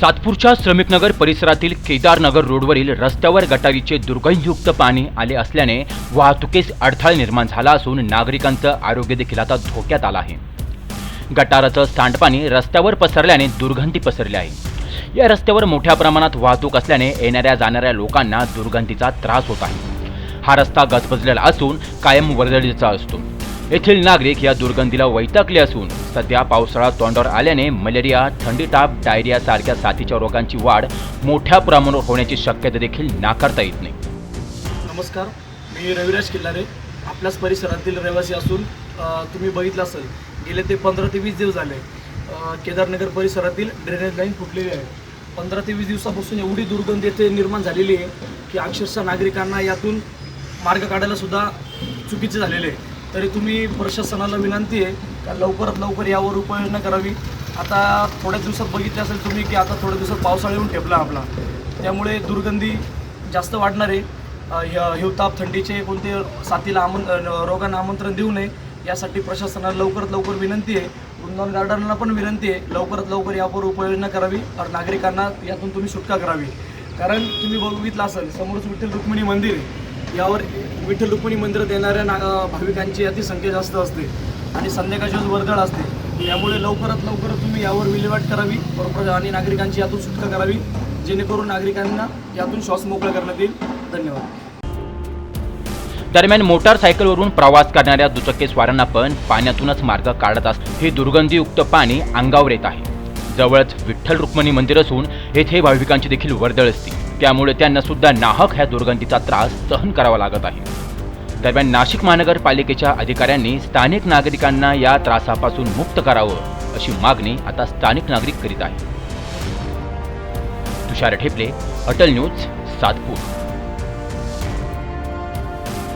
सातपूरच्या श्रमिकनगर परिसरातील केदारनगर रोडवरील रस्त्यावर गटारीचे दुर्गंधयुक्त पाणी आले असल्याने वाहतुकीस अडथळा निर्माण झाला असून नागरिकांचं आरोग्य देखील आता धोक्यात आलं आहे. गटाराचं सांडपाणी रस्त्यावर पसरल्याने दुर्गंधी पसरली आहे. या रस्त्यावर मोठ्या प्रमाणात वाहतूक असल्याने येणाऱ्या जाणाऱ्या लोकांना दुर्गंधीचा त्रास होत आहे. हा रस्ता गजबजलेला असून कायम वर्दळीचा असतो. येथील नागरिक या दुर्गंधीला वैतागले असून सध्या पावसाळा तोंडावर आल्याने मलेरिया थंडी ताप डायरिया सारख्या साथीच्या रोगांची वाढ मोठ्या प्रमाणावर होण्याची शक्यता देखील नाकारता येत नाही. नमस्कार मी रविराज किल्लारे. आपल्याच परिसरातील रहिवासी असून तुम्ही बघितलं असेल गेले ते पंधरा ते वीस दिवस झाले. केदारनगर परिसरातील ड्रेनेज लाईन फुटलेली आहे. पंधरा ते वीस दिवसापासून एवढी दुर्गंधी येथे निर्माण झालेली आहे की अक्षरशः नागरिकांना यातून मार्ग काढायला सुद्धा चुकीचे झालेले आहे. तरी तुम्ही प्रशासनाला विनंती आहे का लवकरात लवकर यावर उपाययोजना करावी. आता थोड्या दिवसात बघितले असेल तुम्ही की आता थोड्या दिवसात पावसाळा येऊन ठेपला आपला. त्यामुळे दुर्गंधी जास्त वाढणार आहे. हिवताप थंडीचे कोणते साथीला आमं रोगांना आमंत्रण देऊ नये. यासाठी प्रशासनाला लवकरात लवकर विनंती आहे. वृंदावन गार्डनला पण विनंती आहे. लवकरात लवकर यावर उपाययोजना करावी और नागरिकांना यातून तुम्ही सुटका करावी. कारण तुम्ही बघितलं असेल समोरच विठ्ठल रुक्मिणी मंदिर आहे. यावर विठ्ठल रुक्मिणी मंदिरात येणाऱ्या ना भाविकांची भाविकांची अतिसंख्या जास्त असते आणि संध्याकाळची वर्दळ असते. त्यामुळे लवकरात लवकर तुम्ही यावर विल्हेवाट करावी बरोबर आणि नागरिकांची यातून सुटका करावी जेणेकरून नागरिकांना यातून श्वास मोकळा करण्यात येईल. धन्यवाद. दरम्यान मोटारसायकलवरून प्रवास करणाऱ्या दुचक्केस्वारांना पण पाण्यातूनच मार्ग काढत असत हे दुर्गंधीयुक्त पाणी अंगावर येत आहे. जवळच विठ्ठल रुक्मिणी मंदिर असून येथे भाविकांची देखील वर्दळ असते. त्यामुळे त्यांना सुद्धा नाहक ह्या दुर्गंधीचा त्रास सहन करावा लागत आहे. दरम्यान नाशिक महानगरपालिकेच्या अधिकाऱ्यांनी स्थानिक नागरिकांना या त्रासापासून मुक्त करावं अशी मागणी आता स्थानिक नागरिक करीत आहेत. तुषार ठेपले अटल न्यूज सातपूर.